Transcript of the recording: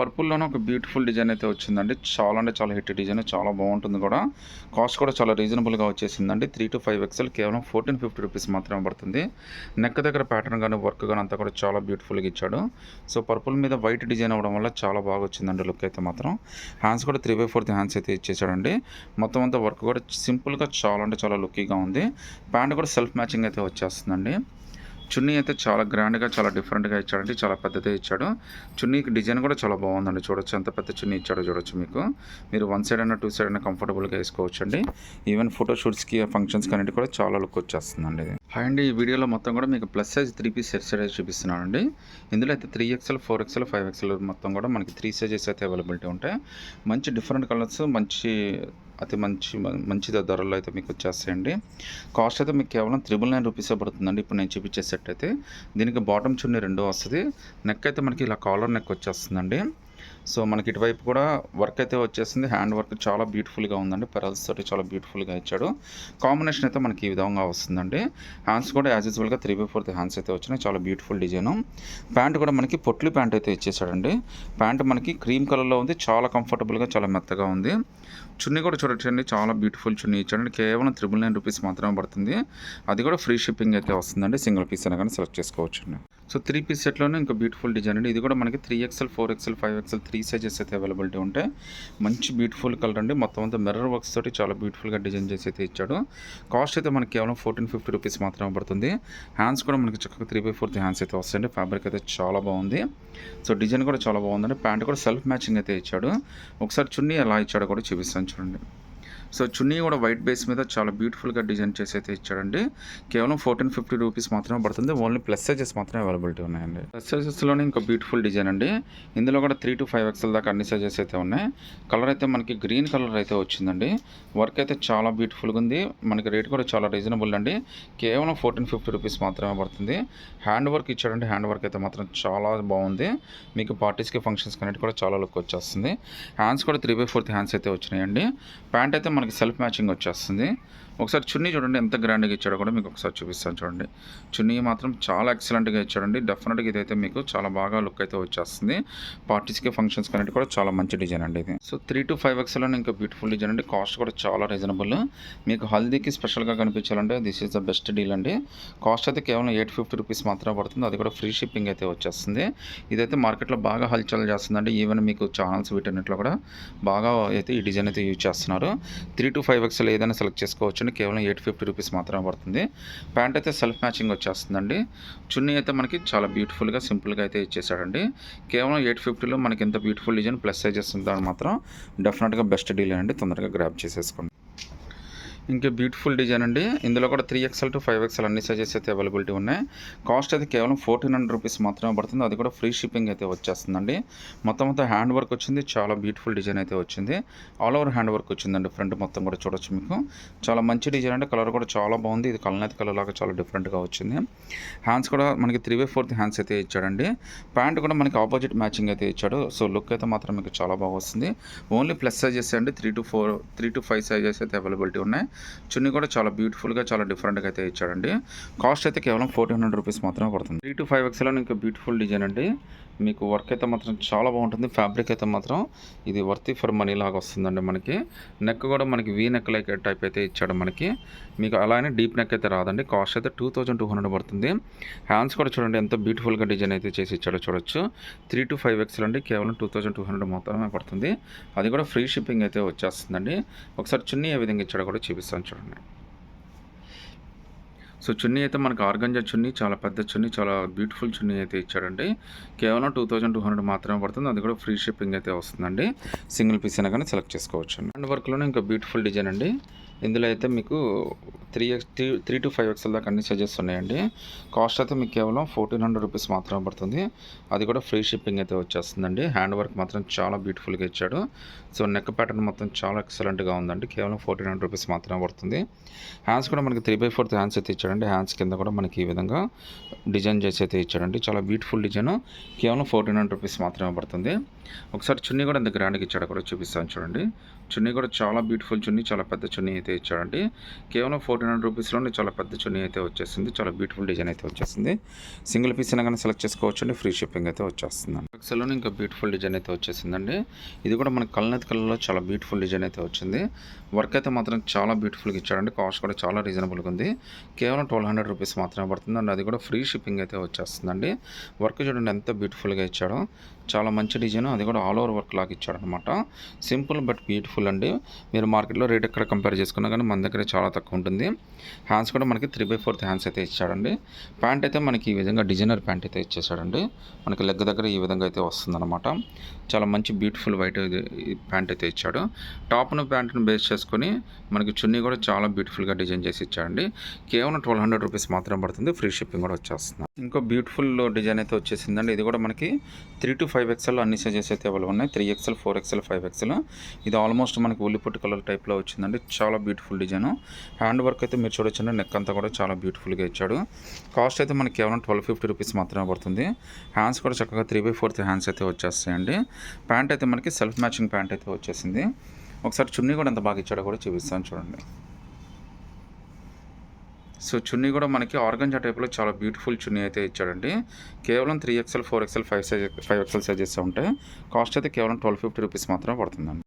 పర్పుల్లోనే ఒక beautiful design అయితే వచ్చిందండి. చాలా అంటే చాలా హిట్ డిజైన్ చాలా బాగుంటుంది కూడా. కాస్ట్ కూడా చాలా రీజనబుల్గా వచ్చేసిందండి. త్రీ టు ఫైవ్ ఎక్స్ఎల్ కేవలం ఫోర్టీన్ ఫిఫ్టీ రూపీస్ మాత్రమే పడుతుంది. నెక్ దగ్గర ప్యాటర్న్ కానీ వర్క్ కానీ అంతా కూడా చాలా బ్యూటిఫుల్గా ఇచ్చాడు. సో పర్పుల్ మీద వైట్ డిజైన్ అవ్వడం వల్ల చాలా బాగా వచ్చిందండి లుక్ అయితే మాత్రం. హ్యాండ్స్ కూడా త్రీ బై ఫోర్త్ హ్యాండ్స్ అయితే ఇచ్చేసాడండి. మొత్తం అంతా వర్క్ కూడా సింపుల్గా చాలా అంటే చాలా లుక్కీగా ఉంది. ప్యాంట్ కూడా సెల్ఫ్ మ్యాచింగ్ అయితే వచ్చేస్తుందండి. చున్నీ అయితే చాలా గ్రాండ్గా చాలా డిఫరెంట్గా ఇచ్చాడండి చాలా పెద్దదే ఇచ్చాడు. చున్నీకి డిజైన్ కూడా చాలా బాగుందండి చూడొచ్చు. ఎంత పెద్ద చున్నీ ఇచ్చాడో చూడొచ్చు మీకు. మీరు వన్ సైడ్ అయినా టూ సైడ్ అయినా కంఫర్టబుల్గా వేసుకోవచ్చు అండి ఈవెన్ ఫోటోషూట్స్కి ఫంక్షన్స్కి అన్నిటి కూడా చాలా లుక్ వచ్చేస్తుందండి. ఇది హాయ్ అండి ఈ వీడియోలో మొత్తం కూడా మీకు plus size three piece set size చూపిస్తున్నానండి. ఇందులో అయితే three XL four XL five XL మొత్తం కూడా మనకి త్రీ సైజెస్ అయితే అవైలబిలిటీ ఉంటాయి. మంచి డిఫరెంట్ కలర్స్ మంచి అతి మంచి మంచి ధరల్లో అయితే మీకు వచ్చేస్తాయండి. కాస్ట్ అయితే మీకు కేవలం త్రిబుల్ నైన్ రూపీసే పడుతుందండి. ఇప్పుడు నేను చూపించే సెట్ అయితే దీనికి బాటమ్ చున్నీ రెండో వస్తుంది. నెక్ అయితే మనకి ఇలా కాలర్ నెక్ వచ్చేస్తుందండి. సో మనకి ఇటువైపు కూడా వర్క్ అయితే వచ్చేసింది. హ్యాండ్ వర్క్ చాలా బ్యూటిఫుల్గా ఉందండి. పెరల్స్ తోటి చాలా బ్యూటిఫుల్గా ఇచ్చాడు. కాంబినేషన్ అయితే మనకి ఈ విధంగా వస్తుందండి. హ్యాండ్స్ కూడా యాజ్ యూజువల్గా త్రీ బై ఫోర్త్ హ్యాండ్స్ అయితే వచ్చినాయి. చాలా బ్యూటిఫుల్ డిజైన్ ప్యాంట్ కూడా మనకి పొట్లి ప్యాంట్ అయితే ఇచ్చేసాడండి. ప్యాంట్ మనకి క్రీమ్ కలర్లో ఉంది. చాలా కంఫర్టబుల్గా చాలా మెత్తగా ఉంది. చున్నీ కూడా చూడొచ్చండి చాలా బ్యూటిఫుల్ చున్నీ ఇచ్చాడండి. కేవలం త్రిబుల్ నైన్ రూపీస్ మాత్రమే పడుతుంది. అది కూడా ఫ్రీ షిప్పింగ్ అయితే వస్తుందండి. సింగిల్ పీస్ అయినా కానీ సెలెక్ట్ చేసుకోవచ్చు సో త్రీ పీస్ సెట్లోనే ఇంకా బ్యూటిఫుల్ డిజైన్ అండి. ఇది కూడా మనకి three XL four XL five XL three sizes అయితే అవైలబిలిటీ ఉంటాయి. మంచి బ్యూటిఫుల్ కలర్ అండి. మొత్తం అంతా మిర్రర్ వర్క్స్ తోటి చాలా బ్యూటిఫుల్గా డిజైన్ చేసి అయితే ఇచ్చాడు. కాస్ట్ అయితే మనకి కేవలం ఫోర్టీన్ ఫిఫ్టీ రూపీస్ మాత్రమే పడుతుంది. హ్యాండ్స్ కూడా మనకి చక్కగా త్రీ బై ఫోర్త్ హ్యాండ్స్ అయితే వస్తాయండి. ఫ్యాబ్రిక్ అయితే చాలా బాగుంది. సో డిజైన్ కూడా చాలా బాగుందండి. ప్యాంట్ కూడా సెల్ఫ్ మ్యాచింగ్ అయితే ఇచ్చాడు. ఒకసారి చున్నీ ఎలా ఇచ్చాడో కూడా చూపిస్తాను చూడండి. సో చున్నీ కూడా వైట్ బేస్ మీద చాలా బ్యూటిఫుల్గా డిజైన్ చేసి అయితే ఇచ్చాడండి. కేవలం ఫోర్టీన్ ఫిఫ్టీ రూపీస్ మాత్రమే పడుతుంది. ఓన్లీ ప్లస్ సైజెస్ మాత్రమే అవైలబిలిటీ ఉన్నాయండి. ప్లస్ సైజెస్లోనే ఇంకా బ్యూటిఫుల్ డిజైన్ అండి. ఇందులో కూడా త్రీ టు ఫైవ్ ఎక్స్ఎల్ దాకా అన్ని సైజెస్ అయితే ఉన్నాయి. కలర్ అయితే మనకి గ్రీన్ కలర్ అయితే వచ్చిందండి. వర్క్ అయితే చాలా బ్యూటిఫుల్గా ఉంది. మనకి రేట్ కూడా చాలా రీజనబుల్ అండి. కేవలం ఫోర్టీన్ ఫిఫ్టీ రూపీస్ మాత్రమే పడుతుంది. హ్యాండ్ వర్క్ ఇచ్చాడండి. హ్యాండ్ వర్క్ అయితే మాత్రం చాలా బాగుంది. మీకు పార్టీస్కి ఫంక్షన్స్కి అన్నిటి కూడా చాలా లుక్ వచ్చేస్తుంది. హ్యాండ్స్ కూడా త్రీ బై ఫోర్త్ హ్యాండ్స్ అయితే వచ్చినాయండి. ప్యాంట్ అయితే మనకి సెల్ఫ్ మ్యాచింగ్ వచ్చేస్తుంది. ఒకసారి చున్నీ చూడండి ఎంత గ్రాండ్గా ఇచ్చాడో కూడా మీకు ఒకసారి చూపిస్తాను చూడండి. చున్నీ మాత్రం చాలా ఎక్సలెంట్గా ఇచ్చాడండి. డెఫినెట్గా ఇదైతే మీకు చాలా బాగా లుక్ అయితే వచ్చేస్తుంది. పార్టీస్కి ఫంక్షన్స్ కనేది కూడా చాలా మంచి డిజైన్ అండి ఇది. సో త్రీ టు ఫైవ్ ఎక్స్లో ఇంకా బ్యూటిఫుల్ డిజైన్ అండి. కాస్ట్ కూడా చాలా రీజనబుల్ మీకు హల్దీకి స్పెషల్గా కనిపించాలంటే this is the best deal అండి. కాస్ట్ అయితే కేవలం ఎయిట్ ఫిఫ్టీ రూపీస్ మాత్రమే పడుతుంది. అది కూడా ఫ్రీ షిప్పింగ్ అయితే వచ్చేస్తుంది. ఇదైతే మార్కెట్లో బాగా హల్చల్ చేస్తుందండి. ఈవెన్ మీకు ఛానల్స్ వీటన్నిటిలో కూడా బాగా అయితే ఈ డిజైన్ అయితే యూజ్ చేస్తున్నారు. త్రీ టు ఫైవ్ ఎక్స్ఎల్ ఏదైనా సెలెక్ట్ చేసుకోవచ్చు కేవలం ఎయిట్ ఫిఫ్టీ రూపీస్ మాత్రమే పడుతుంది. ప్యాంట్ అయితే సెల్ఫ్ మ్యాచింగ్ వచ్చేస్తుందండి. చున్నీ అయితే మనకి చాలా బ్యూటిఫుల్గా సింపుల్గా అయితే ఇచ్చేసాడండి. కేవలం ఎయిట్ ఫిఫ్టీలో మనకి ఎంత బ్యూటిఫుల్ డిజైన్ ప్లస్ సైజెస్ ఉందని మాత్రం డెఫినెట్గా బెస్ట్ డీల్ అండి. తొందరగా గ్రాప్ చేసేసుకోండి. ఇంకా బ్యూటిఫుల్ డిజైన్ అండి. ఇందులో కూడా three XL to five XL అన్ని సైజెస్ అయితే అవైలబిలిటీ ఉన్నాయి. కాస్ట్ అయితే కేవలం ఫోర్టీన్ హండ్రెడ్ రూపీస్ మాత్రమే పడుతుంది. అది కూడా ఫ్రీ షిప్పింగ్ అయితే వచ్చేస్తుందండి. మొత్తం మొత్తం హ్యాండ్ వర్క్ వచ్చింది. చాలా బ్యూటిఫుల్ డిజైన్ అయితే వచ్చింది. ఆల్ ఓవర్ హ్యాండ్ వర్క్ వచ్చిందండి. ఫ్రంట్ మొత్తం కూడా చూడొచ్చు మీకు. చాలా మంచి డిజైన్ అంటే కలర్ కూడా చాలా బాగుంది. ఇది కలనేత కలర్ లాగా చాలా డిఫరెంట్గా వచ్చింది. హ్యాండ్స్ కూడా మనకి త్రీ బై ఫోర్త్ హ్యాండ్స్ అయితే ఇచ్చాడండి. ప్యాంట్ కూడా మనకి ఆపోజిట్ మ్యాచింగ్ అయితే ఇచ్చాడు. సో లుక్ అయితే మాత్రం మీకు చాలా బాగా వస్తుంది. ఓన్లీ ప్లస్ సైజెస్ అండి. Three to four three to five sizes అయితే అవైలబిలిటీ ఉన్నాయి. చున్నీ కూడా చాలా బ్యూటిఫుల్గా చాలా డిఫరెంట్గా అయితే ఇచ్చాడండి. కాస్ట్ అయితే కేవలం ఫోర్టీన్ హండ్రెడ్ రూపీస్ మాత్రమే పడుతుంది. త్రీ టు ఫైవ్ ఎక్స్లో ఇంకా బ్యూటిఫుల్ డిజైన్ అండి. మీకు వర్క్ అయితే మాత్రం చాలా బాగుంటుంది. ఫ్యాబ్రిక్ అయితే మాత్రం ఇది వర్తి ఫర్ మనీ లాగా వస్తుందండి మనకి. నెక్ కూడా మనకి వీ నెక్ లైక్ టైప్ అయితే ఇచ్చాడు మనకి. మీకు అలానే డీప్ నెక్ అయితే రాదండి. కాస్ట్ అయితే టూ థౌజండ్ టూ హండ్రెడ్ పడుతుంది. హ్యాండ్స్ కూడా చూడండి ఎంత బ్యూటిఫుల్గా డిజైన్ అయితే చేసి ఇచ్చాడో చూడొచ్చు. త్రీ టు ఫైవ్ ఎక్స్లో అండి కేవలం టూ థౌజండ్ టూ హండ్రెడ్ మాత్రమే పడుతుంది. అది కూడా ఫ్రీ షిప్పింగ్ అయితే వచ్చేస్తుందండి. ఒకసారి చున్నీ ఏ విధంగా ఇచ్చాడో కూడా చూపిస్తాను. చూడండి. సో చున్నీ అయితే మనకు ఆర్గంజా చున్నీ చాలా పెద్ద చున్నీ చాలా బ్యూటిఫుల్ చున్నీ అయితే ఇచ్చాడండి. కేవలం టూ థౌజండ్ టూ హండ్రెడ్ మాత్రమే పడుతుంది. అది కూడా ఫ్రీ షిప్పింగ్ అయితే వస్తుందండి. సింగిల్ పీస్ అయినా కానీ సెలెక్ట్ చేసుకోవచ్చు అండ్. వర్క్లోనే ఇంకా బ్యూటిఫుల్ డిజైన్ అండి. ఇందులో అయితే మీకు three X three three to five XL దాకా అన్ని సైజెస్ ఉన్నాయండి. కాస్ట్ అయితే మీకు కేవలం ఫోర్టీన్ హండ్రెడ్ రూపీస్ మాత్రమే పడుతుంది. అది కూడా ఫ్రీ షిప్పింగ్ అయితే వచ్చేస్తుందండి. హ్యాండ్ వర్క్ మాత్రం చాలా బ్యూటిఫుల్గా ఇచ్చాడు. సో నెక్ ప్యాటర్న్ మొత్తం చాలా ఎక్సలెంట్గా ఉందండి. కేవలం ఫోర్టీన్ హండ్రెడ్ రూపీస్ మాత్రమే పడుతుంది. హ్యాండ్స్ కూడా మనకి త్రీ బై ఫోర్త్ హ్యాండ్స్ అయితే ఇచ్చాడండి. హ్యాండ్స్ కింద కూడా మనకి ఈ విధంగా డిజైన్ చేసి అయితే ఇచ్చాడండి. చాలా బ్యూటిఫుల్ డిజైన్ కేవలం ఫోర్టీన్ హండ్రెడ్ రూపీస్ మాత్రమే పడుతుంది. ఒకసారి చున్నీ కూడా ఎంత గ్రాండ్గా ఇచ్చాడు. కూడా చూపిస్తాను చూడండి. చున్నీ కూడా చాలా బ్యూటిఫుల్ చున్నీ చాలా పెద్ద చున్నీ అయితే అయితే ఇచ్చాడండి. కేవలం ఫోర్టీన్ హండ్రెడ్ రూపీస్లోనే చాలా పెద్ద చున్నీ అయితే వచ్చేసింది. చాలా బ్యూటిఫుల్ డిజైన్ అయితే వచ్చేసింది. సింగిల్ పీస్ అయినా కానీ సెలెక్ట్ చేసుకోవచ్చు అండి ఫ్రీ షిప్పింగ్ అయితే వచ్చేస్తుంది ఎక్సెల్లోనే ఇంకా బ్యూటిఫుల్ డిజైన్ అయితే వచ్చేసిందండి. ఇది కూడా మనకి కల్నత్ కలర్లో చాలా బ్యూటిఫుల్ డిజైన్ అయితే వచ్చింది. వర్క్ అయితే మాత్రం చాలా బ్యూటిఫుల్గా ఇచ్చాడండి. కాస్ట్ కూడా చాలా రీజనబుల్గా ఉంది. కేవలం ట్వెల్వ్ హండ్రెడ్ రూపీస్ మాత్రమే పడుతుంది. అండ్ అది కూడా ఫ్రీ షిప్పింగ్ అయితే వచ్చేస్తుందండి. వర్క్ చూడండి ఎంత బ్యూటిఫుల్గా ఇచ్చాడో. చాలా మంచి డిజైన్ అది కూడా ఆల్ ఓవర్ వర్క్ లాగా ఇచ్చాడనమాట సింపుల్ బట్ బ్యూటిఫుల్ అండి. మీరు మార్కెట్లో రేట్ ఎక్కడ కంపేర్ తీసుకున్నా కానీ మన దగ్గర చాలా తక్కువ ఉంటుంది. హ్యాండ్స్ కూడా మనకి త్రీ బై ఫోర్త్ హ్యాండ్స్ అయితే ఇచ్చాడండి. ప్యాంట్ అయితే మనకి ఈ విధంగా డిజైనర్ ప్యాంట్ అయితే ఇచ్చేసాడండి మనకి లెగ్ దగ్గర ఈ విధంగా అయితే వస్తుందన్నమాట. చాలా మంచి బ్యూటిఫుల్ వైట్ ప్యాంట్ అయితే ఇచ్చాడు. టాప్ను ప్యాంట్ను బేస్ చేసుకొని మనకి చున్నీ కూడా చాలా బ్యూటిఫుల్గా డిజైన్ చేసి ఇచ్చాడండి. కేవలం ట్వెల్వ్ హండ్రెడ్ రూపీస్ మాత్రం పడుతుంది. ఫ్రీ షిప్పింగ్ కూడా వచ్చేస్తుంది. ఇంకో బ్యూటిఫుల్ డిజైన్ అయితే వచ్చేసిందండి. ఇది కూడా మనకి త్రీ టు ఫైవ్ ఎక్స్ఎల్ అన్ని సైజెస్ అయితే అవైలబుల్ ఉన్నాయి. Three XL four XL five XL ఇది ఆల్మోస్ట్ మనకి ఉల్లిపుట్టు కలర్ టైప్లో వచ్చిందండి. చాలా బ్యూటిఫుల్ డిజైన్. హ్యాండ్ వర్క్ అయితే మీరు చూడొచ్చండి. నెక్ అంతా కూడా చాలా బ్యూటిఫుల్గా ఇచ్చాడు. కాస్ట్ అయితే మనకి కేవలం ట్వెల్వ్ ఫిఫ్టీ రూపీస్ మాత్రమే పడుతుంది. హ్యాండ్స్ కూడా చక్కగా త్రీ బై ఫోర్త్ హ్యాండ్స్ అయితే వచ్చేస్తాయండి. ప్యాంట్ అయితే మనకి సెల్ఫ్ మ్యాచింగ్ ప్యాంట్ అయితే వచ్చేసింది. ఒకసారి చున్నీ కూడా ఎంత బాగా ఇచ్చాడో కూడా చూపిస్తాను చూడండి. సో చున్నీ కూడా మనకి ఆర్గంజా టైప్లో చాలా బ్యూటిఫుల్ చున్నీ అయితే ఇచ్చాడండి. కేవలం three XL four XL five size five XL sizes ఉంటాయి. కాస్ట్ అయితే కేవలం ట్వెల్వ్ ఫిఫ్టీ రూపీస్ మాత్రమే పడుతుందండి.